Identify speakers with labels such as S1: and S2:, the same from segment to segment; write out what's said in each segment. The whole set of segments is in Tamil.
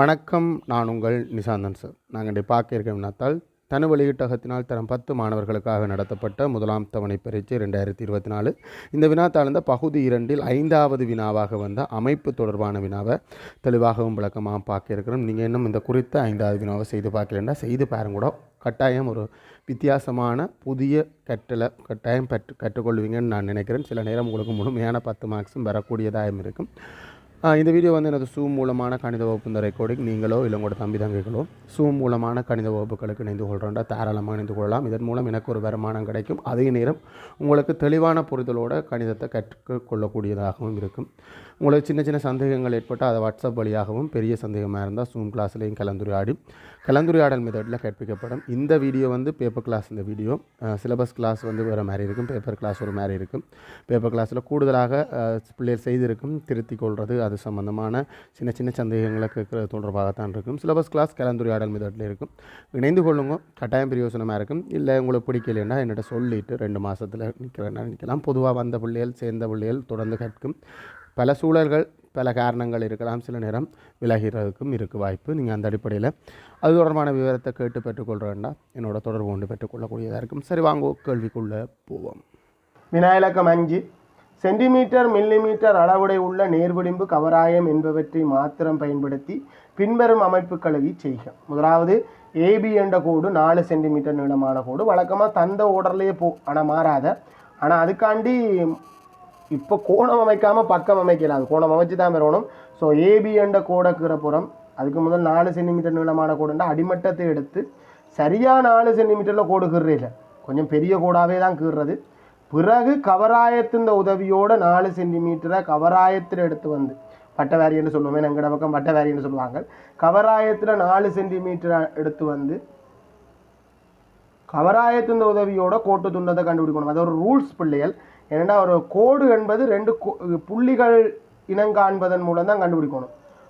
S1: வணக்கம் நான் உங்கள் நிசாந்தன் சார். நாங்கள் இன்றைய பார்க்க இருக்க வினாத்தால் தனு வெளியீட்டகத்தினால் தரம் பத்து மாணவர்களுக்காக நடத்தப்பட்ட முதலாம் தவணை பரீட்சை ரெண்டாயிரத்தி இருபத்தி நாலு. இந்த வினாத்தாழ்ந்த பகுதி இரண்டில் ஐந்தாவது வினாவாக வந்த அமைப்பு தொடர்பான வினாவை தெளிவாகவும் விளக்கமாக பார்க்க இருக்கிறோம். நீங்கள் இன்னும் இந்த குறித்த ஐந்தாவது வினாவை செய்து பார்க்கலன்னா செய்து பாருங்க கூட. கட்டாயம் ஒரு வித்தியாசமான புதிய கற்றலை கட்டாயம் பெற்று கற்றுக்கொள்வீங்கன்னு நான் நினைக்கிறேன். சில நேரம் உங்களுக்கு முழுமையான பத்து மார்க்ஸும் வரக்கூடியதாகவும் இருக்கும். இந்த வீடியோ வந்து எனது சூம் மூலமான கணித வகுப்பு இந்த ரெக்கார்டிங் நீங்களோ இல்லை உங்களோட தம்பி தங்கைகளோ சூம் மூலமான கணித வகுப்புகளுக்கு இணைந்து கொள்கிறோண்டா தாராளமாக இணைந்து கொள்ளலாம். இதன் மூலம் எனக்கு ஒரு வருமானம் கிடைக்கும். அதே நேரம் உங்களுக்கு தெளிவான புரிதலோட கணிதத்தை கற்றுக்கொள்ளக்கூடியதாகவும் இருக்கும். உங்களுக்கு சின்ன சின்ன சந்தேகங்கள் ஏற்பட்டால் அதை வாட்ஸ்அப் வழியாகவும் பெரிய சந்தேகமாக இருந்தால் சூம் கிளாஸ்லேயும் கலந்துரையாடி கலந்துரையாடல் மெத்தடில் கற்பிக்கப்படும் இந்த வீடியோ வந்து பேப்பர் கிளாஸ் இந்த வீடியோ. சிலபஸ் கிளாஸ் வந்து வேறு மாதிரி இருக்கும். பேப்பர் கிளாஸ் ஒரு மாதிரி இருக்கும். பேப்பர் கிளாஸில் கூடுதலாக பிள்ளைகள் செய்திருக்கும். திருத்திக் கொள்வது அது சம்மந்தமான சின்ன சின்ன சந்தேகங்களை கேட்குறது தொடர்பாகத்தான் இருக்கும். சிலபஸ் கிளாஸ் கலந்துரையாடல் மெத்தடில் இருக்கும். இணைந்து கொள்ளுங்க. கட்டாயம் பிரயோசனமாக இருக்கும். இல்லை உங்களுக்கு பிடிக்கலைன்னா என்னிட்ட சொல்லிட்டு ரெண்டு மாதத்தில் நிற்கிறேன்னா நிற்கலாம் பொதுவாக வந்த பிள்ளைகள் சேர்ந்த பிள்ளைகள் தொடர்ந்து கற்கும் பல சூழல்கள் பல காரணங்கள் இருக்கலாம். சில நேரம் விலகிறதுக்கும் இருக்கு வாய்ப்பு. நீங்கள் அந்த அடிப்படையில் அது தொடர்பான விவரத்தை கேட்டு பெற்றுக்கொள்கிறேன்னா என்னோட தொடர்பு கொண்டு பெற்றுக்கொள்ளக்கூடியதாக இருக்கும். சரி வாங்க. கேள்விக்குள்ளே போவோம்.
S2: வினாயிலக்கம் அஞ்சு. சென்டிமீட்டர் மில்லிமீட்டர் அளவுடை உள்ள நேர்விளிம்பு கவராயம் என்பவற்றை மாத்திரம் பயன்படுத்தி பின்வரும் அமைப்புகளை செய்க. முதலாவது ஏபி என்ற கோடு நாலு சென்டிமீட்டர் நீளமான கோடு. வழக்கமாக தந்த ஓடர்லேயே போ ஆனால் மாறாத. ஆனால் அதுக்காண்டி இப்போ கோணம் அமைக்காமல் பக்கம் அமைக்கலாம் கோணம் அமைச்சு தான் வரணும் ஸோ ஏபி என்ற கோடை புறம். அதுக்கு முதல் நாலு சென்டிமீட்டர் நீளமான கோடுண்டா அடிமட்டத்தை எடுத்து சரியாக நாலு சென்டிமீட்டரில் கோடு இல்லை. கொஞ்சம் பெரிய கோடாகவே தான் கீறுறது பிறகு கவராயத்தின் உதவியோட நாலு சென்டிமீட்டரை கவராயத்தில் எடுத்து வந்து பட்டை வேரியன்னு சொல்லுவோமே எங்கட பக்கம் பட்டவாரின்னு சொல்லுவாங்க. கவராயத்தில் நாலு சென்டிமீட்டரை எடுத்து வந்து கவராயத்தின் உதவியோட கோட்டு துண்டத்தை கண்டுபிடிக்கணும். அது ஒரு ரூல்ஸ் பிள்ளைகள். ஏன்னா ஒரு கோடு என்பது ரெண்டு கோ- புள்ளிகள் இனங்காண்பதன் மூலம் தான் கண்டுபிடிக்கணும்.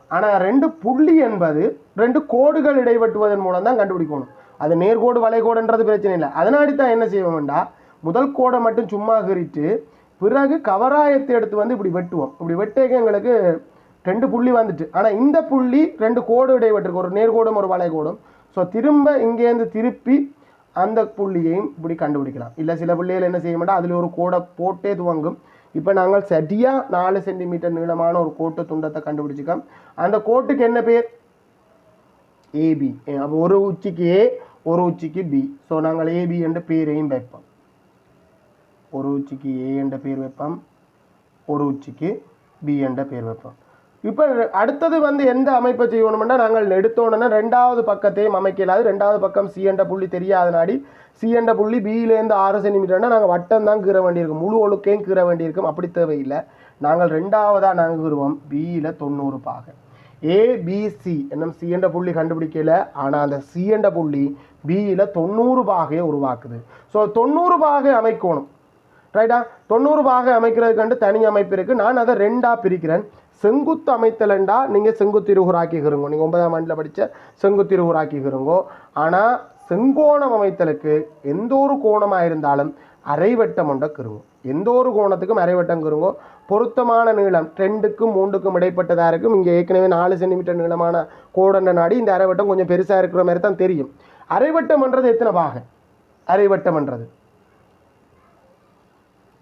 S2: ஆனால் ரெண்டு புள்ளி என்பது ரெண்டு கோடுகள் இடைவெட்டுவதன் மூலம் தான் கண்டுபிடிக்கணும். அது நேர்கோடு வளைகோடுன்றது பிரச்சனை இல்லை. அதனாடி தான் என்ன செய்வோம்டா முதல் கோடை மட்டும் சும்மா கறிட்டு பிறகு கவராயத்தை எடுத்து வந்து இப்படி வெட்டுவோம். இப்படி வெட்டேக்க எங்களுக்கு ரெண்டு புள்ளி வந்துட்டு. ஆனால் இந்த புள்ளி ரெண்டு கோடு இடைவெட்டிருக்கு ஒரு நேர்கோடும் ஒரு வளைகோடும் ஸோ திரும்ப இங்கேருந்து திருப்பி அந்த புள்ளியையும் இப்படி கண்டுபிடிக்கலாம். இல்லை சில புள்ளிகள் என்ன செய்ய மாட்டோம் அதில் ஒரு கோடை போட்டே துவங்கும். இப்போ நாங்கள் சரியாக நாலு சென்டிமீட்டர் நீளமான ஒரு கோட்டு துண்டத்தை கண்டுபிடிச்சிக்கோம் அந்த கோட்டுக்கு என்ன பேர்? ஏபி அப்போ ஒரு உச்சிக்கு ஏ ஒரு உச்சிக்கு பி ஸோ நாங்கள் ஏபி என்ற பேரையும் வைப்போம். ஒரு உச்சிக்கு ஏ என்ற பேர் வைப்போம். ஒரு உச்சிக்கு பி என்ற பேர் வைப்போம். இப்போ அடுத்தது வந்து எந்த அமைப்பை செய்யணும்னா நாங்கள் எடுத்தோடனே ரெண்டாவது பக்கத்தையும் அமைக்கலாது ரெண்டாவது பக்கம் சி என்ற புள்ளி தெரியாத நாடி சி என்ற புள்ளி பியிலேருந்து ஆறு சென்டிமீட்டர்னா நாங்கள் வட்டம் தான் கீற வேண்டியிருக்கும். முழு ஒழுக்கையும் கீற வேண்டியிருக்கும். அப்படி தேவையில்லை. நாங்கள் ரெண்டாவதாக நாங்கள் கீறுவோம் பியில் தொண்ணூறு பாகை. ஏபிசி என்னும் சி என்ற புள்ளி கண்டுபிடிக்கல. ஆனால் அந்த சி என்ற புள்ளி பியில் தொண்ணூறு பாகையை உருவாக்குது. ஸோ தொண்ணூறு பாகை அமைக்கணும். ரைட்டா தொண்ணூறு பாகை அமைக்கிறதுக்கு தனி அமைப்பு இருக்குது நான் அதை ரெண்டாக பிரிக்கிறேன். செங்குத்து அமைத்தலண்டா நீங்கள் செங்குத்திருகுறாக்கிக்கிறோங்க நீங்கள் ஒன்பதாம் ஆண்டில் படித்த செங்குத்திருகுறாக்கிக்கிறோங்கோ ஆனால் செங்கோணம் அமைத்தலுக்கு எந்த ஒரு கோணமாக இருந்தாலும் அரைவட்டம் ஒன்றை கிருங்கும் எந்த ஒரு கோணத்துக்கும் அரைவட்டம் கிருங்கோ. பொருத்தமான நீளம் ரெண்டுக்கும் மூன்றுக்கும் இடைப்பட்டதாக இருக்கும். இங்கே ஏற்கனவே நாலு சென்டிமீட்டர் நீளமான கோடண்ட நாடி இந்த அரைவட்டம் கொஞ்சம் பெருசாக இருக்கிற மாதிரி தான் தெரியும். அரைவட்டம்ன்றது எத்தனை பாகை? அரைவட்டம்ன்றது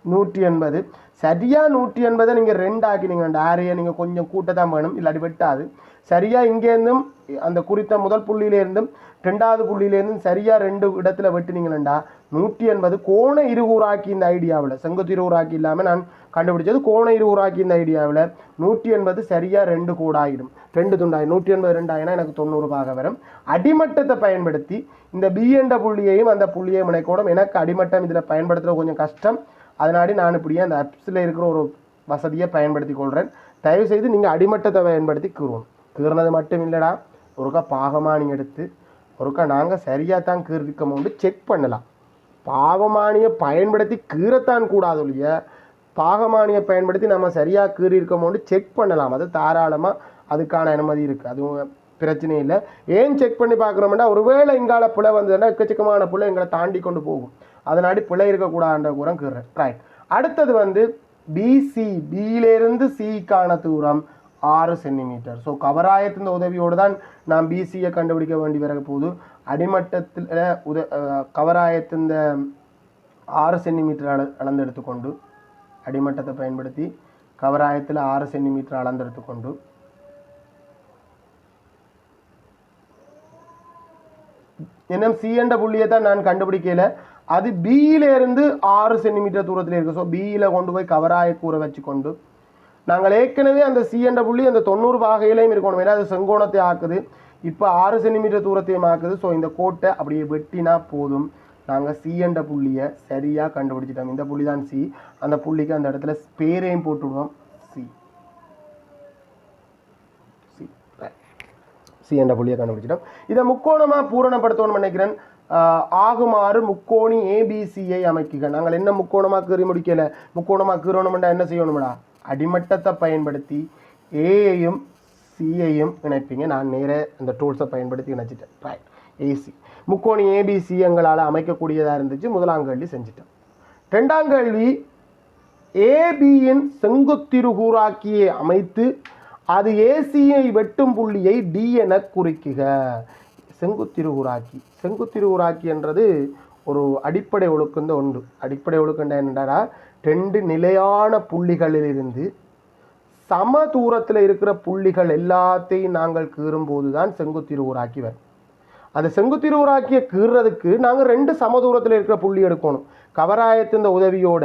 S2: நூற்றி எண்பது. சரியாக நூற்றி எண்பதை நீங்கள் ரெண்டு ஆக்கினீங்க அந்த ஆரையை நீங்கள் கொஞ்சம் கூட்ட தான் வேணும். இல்லாட்டி வெட்டாது. சரியாக இங்கேருந்தும் அந்த குறித்த முதல் புள்ளியிலேருந்தும் ரெண்டாவது புள்ளியிலேருந்தும் சரியாக ரெண்டு இடத்துல வெட்டினீங்களா நூற்றி எண்பது கோண இருகூறாக்கி இந்த ஐடியாவில் செங்குத்து இருகூறாக்கி இல்லாமல் நான் கண்டுபிடிச்சது கோண இருகூறாக்கி இந்த ஐடியாவில் நூற்றி எண்பது சரியாக ரெண்டு கூடாயிடும். ரெண்டு துண்டாயிடும். நூற்றி எண்பது ரெண்டாயினா எனக்கு தொண்ணூறு பாக வரும். அடிமட்டத்தை பயன்படுத்தி இந்த பி என்ற புள்ளியையும் அந்த புள்ளியையும் இணைக்கூடும் எனக்கு அடிமட்டம் இதில் பயன்படுத்துகிற கொஞ்சம் கஷ்டம். அதனாடி நான் இப்படியே அந்த ஆப்ஸில் இருக்கிற ஒரு வசதியை பயன்படுத்தி கொள்கிறேன் தயவுசெய்து நீங்கள் அடிமட்டத்தை பயன்படுத்தி கீறுவோம். கீறினது மட்டும் இல்லைடா. ஒருக்கா பாகமானி எடுத்து ஒருக்கா நாங்கள் சரியாக தான் கீறிருக்கோமோண்டு செக் பண்ணலாம். பாகமானியை பயன்படுத்தி கீறத்தான் கூடாது ஒழிய பாகமானியை பயன்படுத்தி நம்ம சரியாக கீறியிருக்கோமோண்டு செக் பண்ணலாம். அது தாராளமாக அதுக்கான அனுமதி இருக்குது அதுவும் பிரச்சனை இல்லை. ஏன் செக் பண்ணி பார்க்குறோம்னா ஒருவேளை இங்கால புலை வந்ததுன்னா எக்கச்சக்கமான புலை எங்களை தாண்டி கொண்டு போகும். அதனாடி பிழை இருக்கக்கூடாதுன்ற கூறம் கீறேன். ரைட் அடுத்தது வந்து பிசி பியிலேருந்து சிக்கான தூரம் ஆறு சென்டிமீட்டர் ஸோ கவராயத்தின் உதவியோடு தான் நாம் பிசியை கண்டுபிடிக்க வேண்டி வர போது அடிமட்டத்தில் உத கவராயத்தின் ஆறு சென்டிமீட்டர் அள அளந்து எடுத்துக்கொண்டு அடிமட்டத்தை பயன்படுத்தி கவராயத்தில் ஆறு சென்டிமீட்டர் அளந்தெடுத்துக்கொண்டு என்னும் இன்னும் சி என்ற புள்ளியை தான் நான் கண்டுபிடிக்கல. அது பியிலேருந்து ஆறு சென்டிமீட்டர் தூரத்தில் இருக்கு. ஸோ பியில் கொண்டு போய் கவராய கூற வச்சு கொண்டு நாங்கள் ஏற்கனவே அந்த சி என்ற புள்ளி அந்த தொண்ணூறு பாகையிலையும் இருக்கணும். ஏன்னா அது செங்கோணத்தை ஆக்குது. இப்போ ஆறு சென்டிமீட்டர் தூரத்தையும் ஆக்குது. ஸோ இந்த கோட்டை அப்படியே வெட்டினா போதும். நாங்கள் சி என்ற புள்ளியை சரியாக கண்டுபிடிச்சிட்டோம். இந்த புள்ளி தான் சி அந்த புள்ளிக்கு அந்த இடத்துல ஸ்பேரையும் போட்டுவிடுவோம் சி சி சி என்ற புள்ளியை கண்டுபிடிச்சிட்டோம். இதை முக்கோணமாக பூரணப்படுத்தணும்னு நினைக்கிறேன். ஆகுமாறு முக்கோணி ஏபிசியை அமைக்குக. நாங்கள் என்ன முக்கோணமாக கீறி முடிக்கலை? முக்கோணமாக கீறணும்னா என்ன செய்யணும்டா? அடிமட்டத்தை பயன்படுத்தி ஏயையும் சியையும் இணைப்பீங்க. நான் நேராக இந்த டூல்ஸை பயன்படுத்தி இணைச்சிட்டேன். ரைட் ஏசி முக்கோணி ஏபிசி எங்களால் அமைக்கக்கூடியதாக இருந்துச்சு. முதலாம் கேள்வி செஞ்சிட்டேன் ரெண்டாம் கேள்வி ஏபியின் செங்குத்திருகூராக்கியை அமைத்து அது ஏசியை வெட்டும் புள்ளியை டி என குறிக்குக. செங்குத்திருகூறாக்கி செங்குத்திருகூறாக்கி என்றது ஒரு அடிப்படை ஒழுக்கந்த ஒன்று. அடிப்படை ஒழுக்கண்ட என்னடா ரெண்டு நிலையான புள்ளிகளிலிருந்து சம தூரத்தில் இருக்கிற புள்ளிகள் எல்லாத்தையும் நாங்கள் கீறும்போது தான் செங்குத்திருகூறாக்கி வரும். அந்த செங்குத்திருவராக்கிய கீறுறதுக்கு நாங்கள் ரெண்டு சம தூரத்தில் இருக்கிற புள்ளி எடுக்கணும். கவராயத்தின் உதவியோட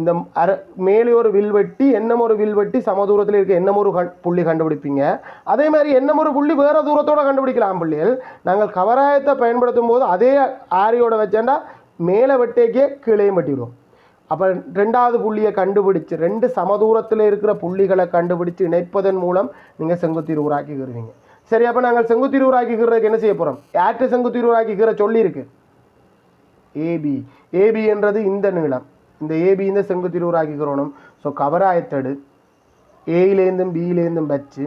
S2: இந்த அர மேலே ஒரு வில் வெட்டி என்னமோ ஒரு வில் வெட்டி சம தூரத்தில் இருக்க என்னமோ ஒரு கண் புள்ளி கண்டுபிடிப்பீங்க. அதே மாதிரி என்னமோ ஒரு புள்ளி வேறு தூரத்தோடு கண்டுபிடிக்கலாம் புள்ளிகள். நாங்கள் கவராயத்தை பயன்படுத்தும் போது அதே ஆரியோட வச்சேன்டா மேலே வெட்டேக்கே கீழேயும் வெட்டிடுவோம். அப்போ ரெண்டாவது புள்ளியை கண்டுபிடிச்சு ரெண்டு சமதூரத்தில் இருக்கிற புள்ளிகளை கண்டுபிடிச்சு இணைப்பதன் மூலம் நீங்கள் செங்குத்தீர் உருவாக்கிக்கிறீங்க சரி அப்போ நாங்கள் செங்குத்தீர் உருவாக்கிக்கிறதுக்கு என்ன செய்ய போகிறோம் யார்கிட்ட செங்குத்தீர் உருவாக்கிக்கிற சொல்லியிருக்கு. ஏபி ஏபி என்றது இந்த நீளம். இந்த ஏபி இந்த செங்குத்தீர் ஸோ கவராயத்தடு ஏயிலேருந்தும் பியிலேருந்தும் வச்சு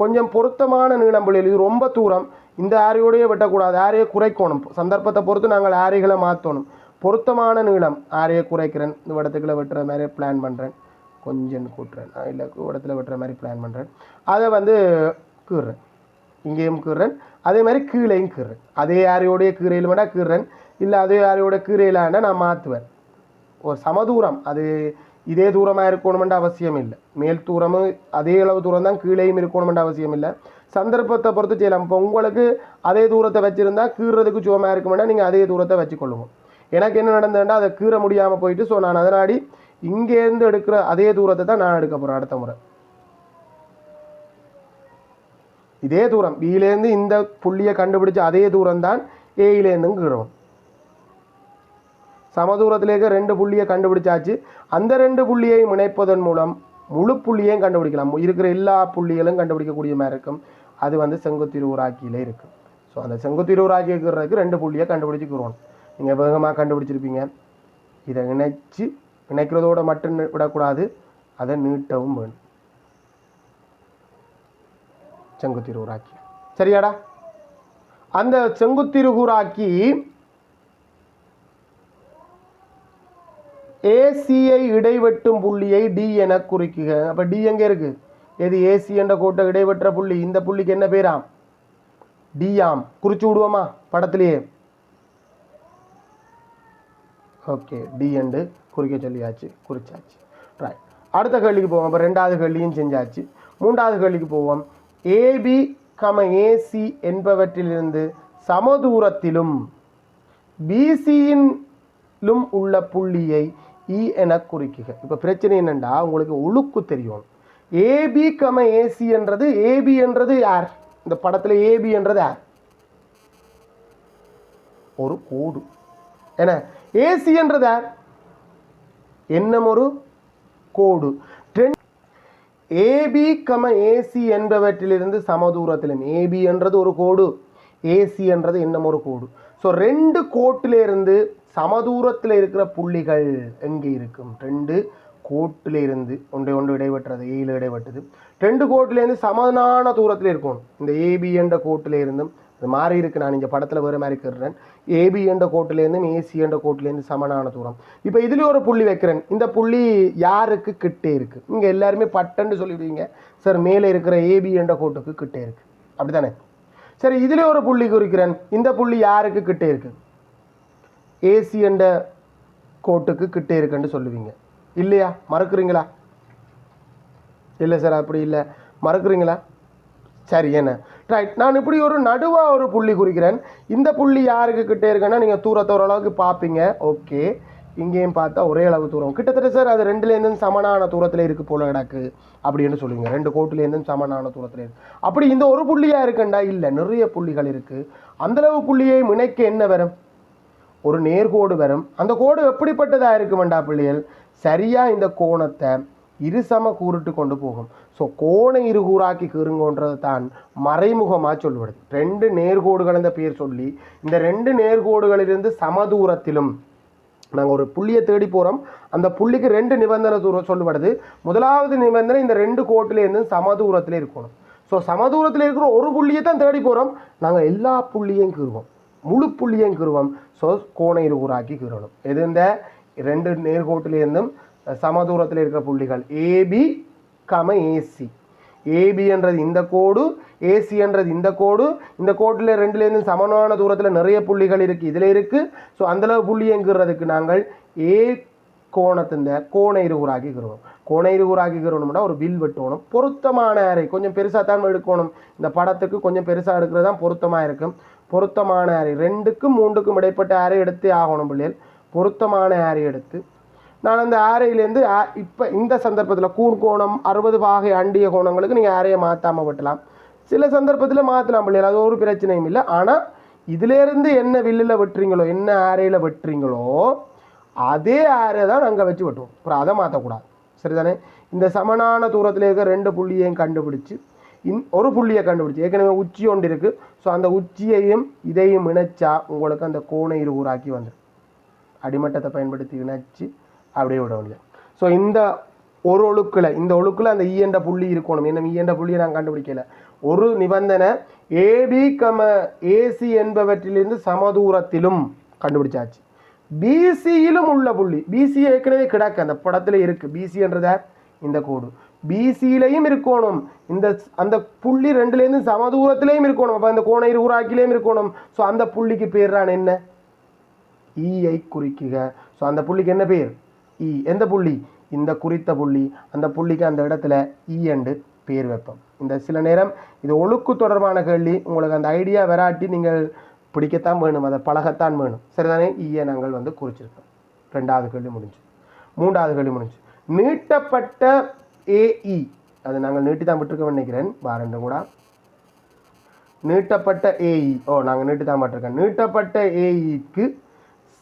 S2: கொஞ்சம் பொருத்தமான நீளம் பிள்ளைகள் இது ரொம்ப தூரம் இந்த ஆரையோடையே வெட்டக்கூடாது. ஆரையை குறைக்கணும். சந்தர்ப்பத்தை பொறுத்து நாங்கள் ஆரைகளை மாற்றணும். பொருத்தமான நீளம் ஆரையை குறைக்கிறேன். இந்த இடத்துக்குள்ள வெட்டுற மாதிரி பிளான் பண்ணுறேன் கொஞ்சம் கூட்டுறேன். இல்லை இடத்துல வெட்டுற மாதிரி பிளான் பண்ணுறேன் அதை வந்து கீறுறேன். இங்கேயும் கீறுறேன். அதே மாதிரி கீழேயும் கீறுறேன். அதே ஆரையோடைய கீரையில் வேணால் கீறுறேன். இல்லை அதே ஆரையோட கீரையிலான நான் மாற்றுவேன். ஒரு சமதூரம். அது இதே தூரமாக இருக்கணுமென்ற அவசியம் இல்லை மேல் தூரமும் அதே அளவு தூரம் தான் கீழேயும் இருக்கணுமென்ற அவசியம் இல்லை சந்தர்ப்பத்தை பொறுத்து செய்யலாம். இப்போ உங்களுக்கு அதே தூரத்தை வச்சுருந்தா கீறுறதுக்கு சுகமாக இருக்குமெண்டா நீங்கள் அதே தூரத்தை வச்சுக்கொள்ளுங்க. எனக்கு என்ன நடந்ததுன்னா அதை கீற முடியாமல் போயிட்டு ஸோ நான் அதனாடி இங்கேருந்து எடுக்கிற அதே தூரத்தை தான் நான் எடுக்க போகிறேன் அடுத்த முறை. இதே தூரம். பியிலேருந்து இந்த புள்ளியை கண்டுபிடிச்ச அதே தூரம் தான் ஏயிலேருந்தும் கீறோம் சமதூரத்திலேயே இருக்க ரெண்டு புள்ளியை கண்டுபிடிச்சாச்சு. அந்த ரெண்டு புள்ளியையும் இணைப்பதன் மூலம் முழு புள்ளியையும் கண்டுபிடிக்கலாம். இருக்கிற எல்லா புள்ளிகளும் கண்டுபிடிக்கக்கூடிய மாதிரி இருக்கும். அது வந்து செங்குத்திருவுராக்கியில் இருக்கும் ஸோ அந்த செங்குத்திருவுராக்கி இருக்கிறதுக்கு ரெண்டு புள்ளியை கண்டுபிடிச்சிக்கிறோம் நீங்கள் வேகமாக கண்டுபிடிச்சிருப்பீங்க. இதை இணைச்சு இணைக்கிறதோடு மட்டும் விடக்கூடாது. அதை நீட்டவும் வேணும். செங்குத்திருவுராக்கி சரியாடா? அந்த செங்குத்திருகூராக்கி ஏசியை இடைவெட்டும் புள்ளியை டி என குறிக்குக. அப்போ டி எங்கே இருக்கு? எது ஏசி என்ற கோட்டை இடைவெற்ற புள்ளி? இந்த புள்ளிக்கு என்ன பேராம் டியாம் குறிச்சு விடுவோமா? படத்திலேயே. ஓகே டி என்று குறிக்க சொல்லியாச்சு. குறிச்சாச்சு. ரைட் அடுத்த கேள்விக்கு போவோம். அப்போ ரெண்டாவது கேள்வியும் செஞ்சாச்சு. மூன்றாவது கேள்விக்கு போவோம். ஏபி கம ஏசி என்பவற்றிலிருந்து சமதூரத்திலும் பிசியின்லும் உள்ள புள்ளியை இ என குறிக்குக. இப்போ பிரச்சனை என்னண்டா? உங்களுக்கு ஒழுக்கு தெரியும். ஏபி கம ஏசி என்றது ஏபி என்றது யார்? இந்த படத்தில் ஏபி என்றது யார்? ஒரு கோடு. என்ன? ஏசி என்றது யார்? என்னும் ஒரு கோடு. ஏபி கம ஏசி என்பவற்றிலிருந்து சமதூரத்திலும் ஏபி என்றது ஒரு கோடு. ஏசி என்றது என்னும் ஒரு கோடு. ஸோ ரெண்டு கோட்டிலிருந்து சமதூரத்தில் இருக்கிற புள்ளிகள் எங்கே இருக்கும்? ரெண்டு கோட்டில் இருந்து ஒன்றை ஒன்று இடைபெற்றது ஏயில் இடைபெற்றது ரெண்டு கோட்டிலேருந்து சமனான தூரத்தில் இருக்கும். இந்த ஏபி என்ற கோட்டிலேருந்தும் அது மாறி இருக்கு. நான் இங்கே படத்தில் வேறு மாதிரி இருக்கிறேன் ஏபி என்ற கோட்டிலேருந்தும் ஏசி என்ற கோட்டிலேருந்து சமனான தூரம். இப்போ இதுலேயும் ஒரு புள்ளி வைக்கிறேன். இந்த புள்ளி யாருக்கு கிட்டே இருக்குது இங்கே எல்லாருமே பட்டன்னு சொல்லிடுவீங்க. சார் மேலே இருக்கிற ஏபி என்ற கோட்டுக்கு கிட்டே இருக்குது அப்படி தானே சரி இதில் ஒரு புள்ளி குறிக்கிறேன். இந்த புள்ளி யாருக்கு கிட்டே இருக்குது ஏசி என்ற கோட்டுக்கு கிட்டே இருக்குன்னு சொல்லுவீங்க. இல்லையா? மறக்குறீங்களா? இல்லை சார் அப்படி இல்லை. மறக்குறீங்களா? சரி என்ன? ரைட் நான் இப்படி ஒரு நடுவாக ஒரு புள்ளி குறிக்கிறேன். இந்த புள்ளி யாருக்கு கிட்டே இருக்குன்னா நீங்கள் தூரத்தை ஓரளவுக்கு பார்ப்பீங்க ஓகே. இங்கேயும் பார்த்தா ஒரே அளவு தூரம். கிட்டத்தட்ட சார் அது ரெண்டுலேருந்தும் சமனான தூரத்தில் இருக்குது போல கிடக்கு அப்படின்னு சொல்லுவீங்க. ரெண்டு கோட்டுலேருந்தும் சமனான தூரத்தில் இருக்குது அப்படி இந்த ஒரு புள்ளியாக இருக்குண்டா? இல்லை நிறைய புள்ளிகள் இருக்குது அந்தளவு புள்ளியை இணைக்க என்ன வரும்? ஒரு நேர்கோடு வரும். அந்த கோடு எப்படிப்பட்டதாக இருக்குமெண்டா பிள்ளைகள்? சரியாக இந்த கோணத்தை இருசம கூறிட்டு கொண்டு போகும். ஸோ கோண இருகூறாக்கி கீறுங்கன்றது தான் மறைமுகமாக சொல்லுவது. ரெண்டு நேர்கோடுகள் இந்த பேர் சொல்லி இந்த ரெண்டு நேர்கோடுகளிலிருந்து சமதூரத்திலும் நாங்கள் ஒரு புள்ளியை தேடி போகிறோம் அந்த புள்ளிக்கு ரெண்டு நிபந்தனை தூரம் சொல்லப்படுது முதலாவது நிபந்தனை இந்த ரெண்டு கோட்டிலேருந்து சமதூரத்தில் இருக்கணும். ஸோ சமதூரத்தில் இருக்கிற ஒரு புள்ளியை தான் தேடி போகிறோம் நாங்கள் எல்லா புள்ளியையும் கீறுவோம் முழு புள்ளியும் கிருவம் ஸோ கோண இருகூறாக்கி கீறணும். எது இந்த? ரெண்டு நேர்கோட்டிலிருந்தும் சமதூரத்தில் இருக்கிற புள்ளிகள். ஏபி கம ஏசி ஏபி என்றது இந்த கோடு ஏசி என்றது இந்த கோடு. இந்த கோட்டில் ரெண்டுலேருந்து சமமான தூரத்தில் நிறைய புள்ளிகள் இருக்குது இதில் இருக்குது ஸோ அந்தளவு புள்ளிங்கிறதுக்கு நாங்கள் ஏ கோணத்தின் கோண இருகூறாக்கிக்கிறோம் ஒரு வில் வெட்டணும். பொருத்தமான அறை கொஞ்சம் பெருசாக தான் எடுக்கணும். இந்த படத்துக்கு கொஞ்சம் பெருசாக எடுக்கிறது தான் பொருத்தமாக இருக்கும் பொருத்தமான அறை ரெண்டுக்கும் மூன்றுக்கும் இடைப்பட்ட அறை எடுத்தே ஆகணும் பிள்ளைகள். பொருத்தமான அறை எடுத்து. நான் அந்த ஆரையிலேருந்து இப்போ இந்த சந்தர்ப்பத்தில் கூண் கோணம் அறுபது பாகை அண்டிய கோணங்களுக்கு நீங்கள் ஆரையை மாற்றாமல் வெட்டலாம். சில சந்தர்ப்பத்தில் மாற்றலாம் பிள்ளைகள் அது ஒரு பிரச்சனையும் இல்லை. ஆனால் இதிலேருந்து என்ன வில்லில் வெட்டுறீங்களோ என்ன ஆரையில் வெட்டுறீங்களோ அதே ஆரை தான் அங்கே வச்சு வெட்டுவோம். அப்புறம் அதை மாற்றக்கூடாது சரிதானே? இந்த சமனான தூரத்தில் இருக்க ரெண்டு புள்ளியையும் கண்டுபிடிச்சு இன் ஒரு புள்ளியை கண்டுபிடிச்சு ஏற்கனவே உச்சி ஒன்று இருக்குது ஸோ அந்த உச்சியையும் இதையும் இணைச்சா உங்களுக்கு அந்த கோணை இருகூறாக்கி வந்துடும் அடிமட்டத்தை பயன்படுத்தி இணைச்சி அப்படியே விட முடியும் ஸோ இந்த ஒரு ஒழுக்கில் இந்த ஒழுக்கில் அந்த e ஈயண்ட புள்ளி இருக்கணும். E என்ன ஈயண்ட புள்ளியை நான் கண்டுபிடிக்கல. ஒரு நிபந்தனை ஏபி கம ஏசி என்பவற்றிலிருந்து சமதூரத்திலும் கண்டுபிடிச்சாச்சு. பிசியிலும் உள்ள புள்ளி. பிசி ஏற்கனவே கிடக்கு. அந்த படத்தில் இருக்குது பிசின்றத இந்த கோடு. பிசியிலையும் இருக்கணும். இந்த அந்த புள்ளி ரெண்டுலேருந்து சமதூரத்திலையும் இருக்கணும். அப்போ அந்த கோண இருபுறாக்கிலையும் இருக்கணும். ஸோ அந்த புள்ளிக்கு பேர் தான் என்ன? E ஈயை குறிக்குக. ஸோ அந்த புள்ளிக்கு என்ன பேர்? இ எந்த புள்ளி? இந்த குறித்த புள்ளி. அந்த புள்ளிக்கு அந்த இடத்துல e இ என்று பேர் வைப்போம். இந்த சில நேரம் இது ஒழுக்கு தொடர்பான கேள்வி. உங்களுக்கு அந்த ஐடியா வராட்டி நீங்கள் பிடிக்கத்தான் வேணும் அதை பழகத்தான் வேணும். சரிதானே? ஈய நாங்கள் வந்து குறிச்சிருக்கோம் ரெண்டாவது கேள்வி முடிஞ்சு. மூன்றாவது கேள்வி முடிஞ்சு. நீட்டப்பட்ட ஏஇ அது நாங்கள் நீட்டி தான் விட்டுருக்கோம் நினைக்கிறேன் வாரண்டு கூட. நீட்டப்பட்ட ஏஇ ஓ நாங்கள் நீட்டி தான் பட்டிருக்கோம் நீட்டப்பட்ட ஏஇக்கு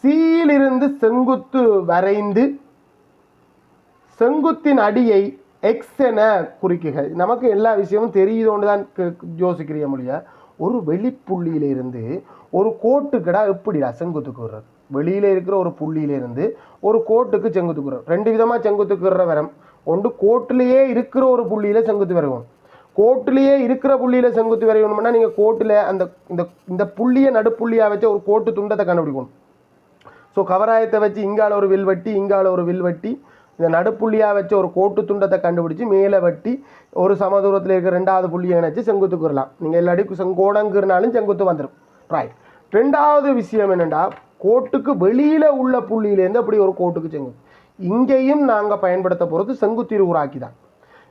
S2: சீலிருந்து செங்குத்து வரைந்து செங்குத்தின் அடியை எக்ஸ் என குறிக்குக. நமக்கு எல்லா விஷயமும் தெரியுதோன்னு தான் யோசிக்கிறீங்க யோசிக்கிறிய மொழிய? ஒரு வெளிப்புள்ளியிலிருந்து ஒரு கோட்டுக்கடா எப்படிடா செங்குத்துக்கு வர்றது வெளியில் இருக்கிற ஒரு புள்ளியிலிருந்து ஒரு கோட்டுக்கு செங்குத்துக்கு வர்றது ரெண்டு விதமாக செங்குத்துக்கு வர்ற வரம். ஒன்று கோட்டிலேயே இருக்கிற ஒரு புள்ளியில் செங்குத்து வரைவோம் கோட்டிலேயே இருக்கிற புள்ளியில் செங்குத்து வரையணும்னா நீங்கள் கோட்டில் அந்த இந்த இந்த புள்ளியை நடுப்புள்ளியாக வச்சு ஒரு கோட்டு துண்டத்தை கண்டுபிடிக்கணும். ஸோ கவராயத்தை வச்சு இங்கால ஒரு வில் வெட்டி இங்கால ஒரு வில் வெட்டி இந்த நடுப்புள்ளியாக வச்சு ஒரு கோட்டு துண்டத்தை கண்டுபிடிச்சி மேலே வெட்டி ஒரு சமதூரத்தில் இருக்கிற ரெண்டாவது புள்ளியை இணைச்சு செங்குத்துக்கு வரலாம் நீங்கள் இல்லாட்டி செங்கோடங்கிறனாலும் செங்குத்து வந்துடும் ரைட் ரெண்டாவது விஷயம் என்னென்னா கோட்டுக்கு வெளியில் உள்ள புள்ளியிலேருந்து அப்படி ஒரு கோட்டுக்கு செங்குத்து இங்கேயும் நாங்கள் பயன்படுத்த போகிறது செங்குத்திரு உராக்கி தான்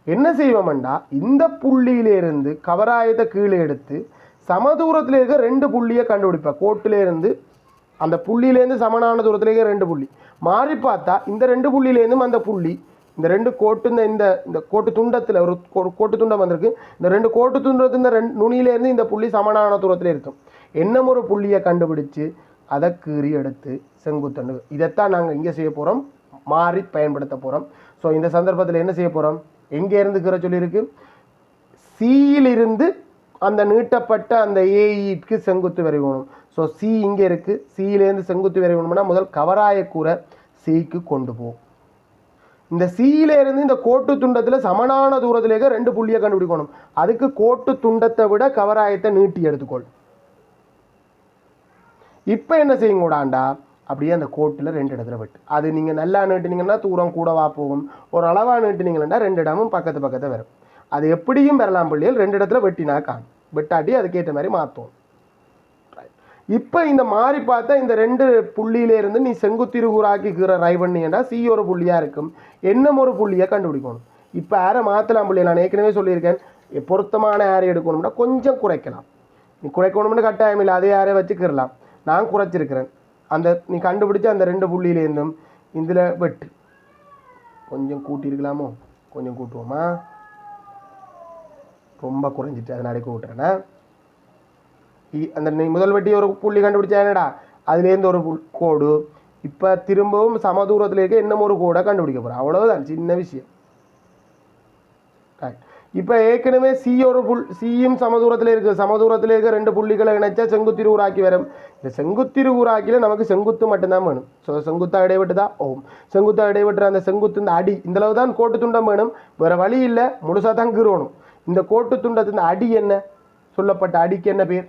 S2: என்ன செய்வோம்டா இந்த புள்ளியிலேருந்து கவராயத்தை கீழே எடுத்து சமதூரத்தில் இருக்க ரெண்டு புள்ளியை கண்டுபிடிப்பேன் கோட்டிலேருந்து அந்த புள்ளியிலேருந்து சமனான தூரத்தில் இருக்க ரெண்டு புள்ளி. மாறி பார்த்தா இந்த ரெண்டு புள்ளியிலேருந்தும் அந்த புள்ளி இந்த ரெண்டு கோட்டு இந்த இந்த இந்த கோட்டு துண்டத்தில் ஒரு கோ- கோட்டு துண்டம் வந்திருக்கு. இந்த ரெண்டு கோட்டு துண்டத்து இந்த ரெண்டு நுனியிலேருந்து இந்த புள்ளி சமனான தூரத்தில் இருக்கும். என்னும் ஒரு புள்ளியை கண்டுபிடிச்சு அதை கீறி எடுத்து செங்குத்தண்டு. இதைத்தான் நாங்கள் இங்கே செய்ய போகிறோம் மாறி பயன்படுத்த போகிறோம் ஸோ இந்த சந்தர்ப்பத்தில் என்ன செய்ய போகிறோம் எங்கேருந்து கீரை சொல்லியிருக்கு? சியிலிருந்து அந்த நீட்டப்பட்ட அந்த ஏஇக்கு செங்குத்து வரையணும் ஸோ சி இங்கே இருக்குது சியிலேருந்து செங்குத்து வரையணும்னா முதல் கவராயக்கூரை சிக்கு கொண்டு போகும் இந்த சியில இருந்து இந்த கோட்டு துண்டத்தில் சமனான தூரத்திலேயே ரெண்டு புள்ளியை கண்டுபிடிக்கணும். அதுக்கு கோட்டு துண்டத்தை விட கவராயத்தை நீட்டி எடுத்துக்கொள். இப்போ என்ன செய்யும் கூடாண்டா அப்படியே அந்த கோட்டில் ரெண்டு இடத்துல வெட்டு. அது நீங்கள் நல்லா நீட்டினீங்கன்னா தூரம் கூடவா போகும். ஒரு அளவாக நீட்டினீங்கன்னா ரெண்டு இடமும் பக்கத்து பக்கத்தில் வரும். அது எப்படியும் பெறலாம் பிள்ளைகள் ரெண்டு இடத்துல வெட்டினா காணும். வெட்டாட்டி அதுக்கேற்ற மாதிரி மாற்றுவோம் இப்போ இந்த மாதிரி பார்த்தா இந்த ரெண்டு புள்ளியிலேருந்து நீ செங்குத்திருகூராக்கிக்கிற ரை சி ஒரு புள்ளியாக இருக்கும். என்னும் ஒரு புள்ளியை கண்டுபிடிக்கணும். இப்போ யாரை மாற்றலாம் புள்ளியை நான் ஏற்கனவே சொல்லியிருக்கேன். எ- பொருத்தமான ஆரை எடுக்கணும்னா கொஞ்சம் குறைக்கலாம். நீ குறைக்கணும்னு கட்டாயம் இல்லை அதே ஆரை வச்சுக்கிறலாம் நான் குறைச்சிருக்கிறேன். அந்த நீ கண்டுபிடிச்ச அந்த ரெண்டு புள்ளியிலேருந்தும் இதில் வெட்டு. கொஞ்சம் கூட்டியிருக்கலாமோ? கொஞ்சம் கூட்டுவோமா? ரொம்ப குறைஞ்சிட்டு அதை நடுக்க விட்டுறேன்னா இ- அந்த நீ முதல் வட்டி ஒரு புள்ளி கண்டுபிடிச்சா என்னடா? அதுலேருந்து ஒரு புல் கோடு. இப்போ திரும்பவும் சமதூரத்தில் இருக்க இன்னும் ஒரு கோடை கண்டுபிடிக்க போகிறோம் அவ்வளோதான் சின்ன விஷயம். இப்போ ஏற்கனவே சி ஒரு புல் சியும் சமதூரத்தில் இருக்குது சமதூரத்தில் இருக்க. ரெண்டு புள்ளிகளை இணைச்சா செங்குத்திரு ஊராக்கி வரும். இந்த செங்குத்திரு ஊராக்கியில் நமக்கு செங்குத்து மட்டும்தான் வேணும். ஸோ செங்குத்தா இடைவெட்டு தான் ஓம் oh. செங்குத்தா இடைவெட்டுற அந்த செங்குத்து இந்த அடி இந்த அளவு தான் கோட்டு துண்டம் வேணும். வேறு வழி இல்லை. முழுசாக தான் கீறணும். இந்த கோட்டு துண்டத்தின் அடி என்ன? சொல்லப்பட்ட அடிக்கு என்ன பேர்?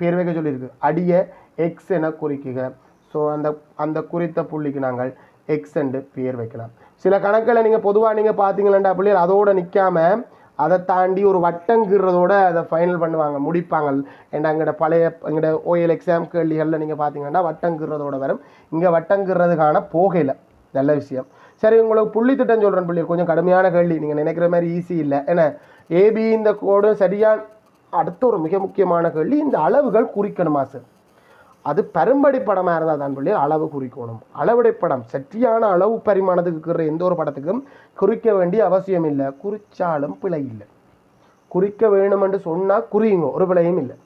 S2: பேர் வைக்க சொல்லியிருக்கு. அடியை எக்ஸ் என குறிக்குக. ஸோ அந்த அந்த குறித்த புள்ளிக்கு நாங்கள் எக்ஸ் என்று பேர் வைக்கலாம். சில கணக்கில் நீங்கள் பொதுவாக நீங்கள் பார்த்தீங்களா பிள்ளைகள் அதோட நிற்காம அதை தாண்டி ஒரு வட்டங்கிறதோட அதை ஃபைனல் பண்ணுவாங்க முடிப்பாங்க. ஏன்னா எங்கள்ட பழைய எங்கள்ட ஓஎல் எக்ஸாம் கேள்விகளில் நீங்கள் பார்த்தீங்கன்னா வட்டங்கிறதோட வரும். இங்கே வட்டங்கிறதுக்கான போகையில் நல்ல விஷயம். சரி உங்களுக்கு புள்ளி திட்டம் சொல்கிறேன் பிள்ளைகள் கொஞ்சம் கடுமையான கேள்வி. நீங்கள் நினைக்கிற மாதிரி ஈஸி இல்லை. ஏன்னா ஏபி இந்த கோடும் சரியான அடுத்த ஒரு மிக முக்கியமான கேள்வி இந்த அளவுகள் குறிக்கணுமா சார் அது பெரும்படி படமாக இருந்தால் தான் சொல்லி அளவு குறிக்கணும். அளவுடை படம் சரியான அளவு பரிமாணத்துக்கு இருக்கிற எந்த ஒரு படத்துக்கும் குறிக்க வேண்டிய அவசியம் இல்லை. குறித்தாலும் பிழை இல்லை. குறிக்க வேணுமென்று சொன்னால் குறியுங்க ஒரு பிழையும் இல்லை.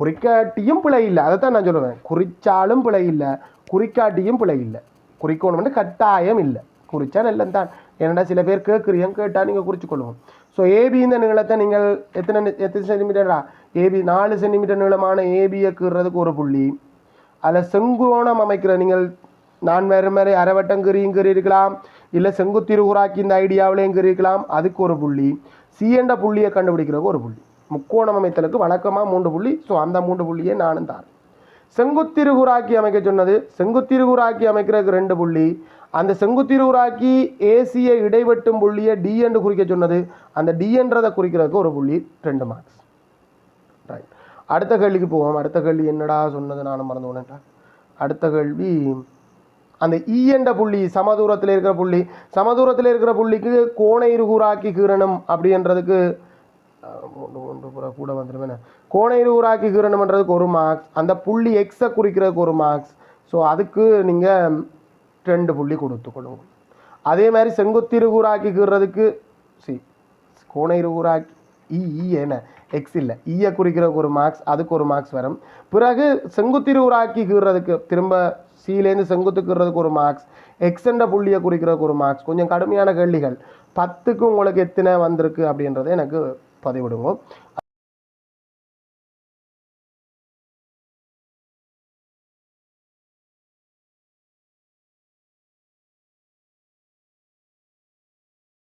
S2: குறிக்காட்டியும் பிழை இல்லை. அதை தான் நான் சொல்லுவேன் குறிச்சாலும் பிழை இல்லை குறிக்காட்டியும் பிழை இல்லை. குறிக்கணும்னு கட்டாயம் இல்லை. குறிச்சா நல்லது தான் என்னடா சில பேர் கேட்குறீங்க கேட்டால் நீங்கள் குறிச்சு கொள்ளுவோம் ஸோ ஏபி இந்த நீளத்தை நீங்கள் எத்தனை எத்தனை சென்டிமீட்டரா ஏபி நாலு சென்டிமீட்டர் நீளமான ஏபியை கீறதுக்கு ஒரு புள்ளி. அதில் செங்கோணம் அமைக்கிற நீங்கள் நான் வேறு மாதிரி அரைவட்டம் கீறியும் கீறி இருக்கலாம் இல்லை செங்கு உராக்கி இந்த ஐடியாவிலையும் கீறி இருக்கலாம் அதுக்கு ஒரு புள்ளி. சி என்ற புள்ளியை கண்டுபிடிக்கிறதுக்கு ஒரு புள்ளி. முக்கோணம் அமைத்தலுக்கு வழக்கமாக மூன்று புள்ளி. ஸோ அந்த மூன்று புள்ளியை நானும் தாரேன். செங்குத்திருகுராக்கி அமைக்க சொன்னது செங்குத்திருகுராக்கி அமைக்கிறதுக்கு ரெண்டு புள்ளி. அந்த செங்குத்திருகுராக்கி ஏசியை இடைவெட்டும் புள்ளியை டி என்று குறிக்க சொன்னது. அந்த டிஎன்றதை குறிக்கிறதுக்கு ஒரு புள்ளி ரெண்டு மார்க்ஸ் ரைட் அடுத்த கேள்விக்கு போவோம். அடுத்த கேள்வி என்னடா சொன்னது நானும் மறந்து போனேன்டா. அடுத்த கேள்வி அந்த ஈ என்ற புள்ளி சமதூரத்தில் இருக்கிற புள்ளி சமதூரத்தில் இருக்கிற புள்ளிக்கு கோணை இருகூராக்கி கீரணம் அப்படின்றதுக்கு அஹ், ஒன்று கூட வந்துடுவேன் கோணை இருகூராக்கி கீரணம்ன்றதுக்கு ஒரு மார்க்ஸ் அந்த புள்ளி எக்ஸை குறிக்கிறதுக்கு ஒரு மார்க்ஸ் ஸோ அதுக்கு நீங்கள் ரெண்டு புள்ளி கொடுத்துக்கணும். அதே மாதிரி செங்குத்திருகூராக்கி கீறதுக்கு சி கோணை இருகூறாக்கி e, e இ இ என்ன எக்ஸ் இல்லை. ஈயை e குறிக்கிறதுக்கு ஒரு மார்க்ஸ் அதுக்கு ஒரு மார்க்ஸ் வரும். பிறகு செங்குத்திருவுராக்கி கீறதுக்கு திரும்ப சிலேருந்து செங்குத்துக்கிறதுக்கு ஒரு மார்க்ஸ் எக்ஸென்ற புள்ளியை குறிக்கிறதுக்கு ஒரு மார்க்ஸ் கொஞ்சம் கடுமையான கேள்விகள். பத்துக்கு உங்களுக்கு எத்தனை வந்திருக்கு அப்படின்றத எனக்கு பதிவிடுங்க.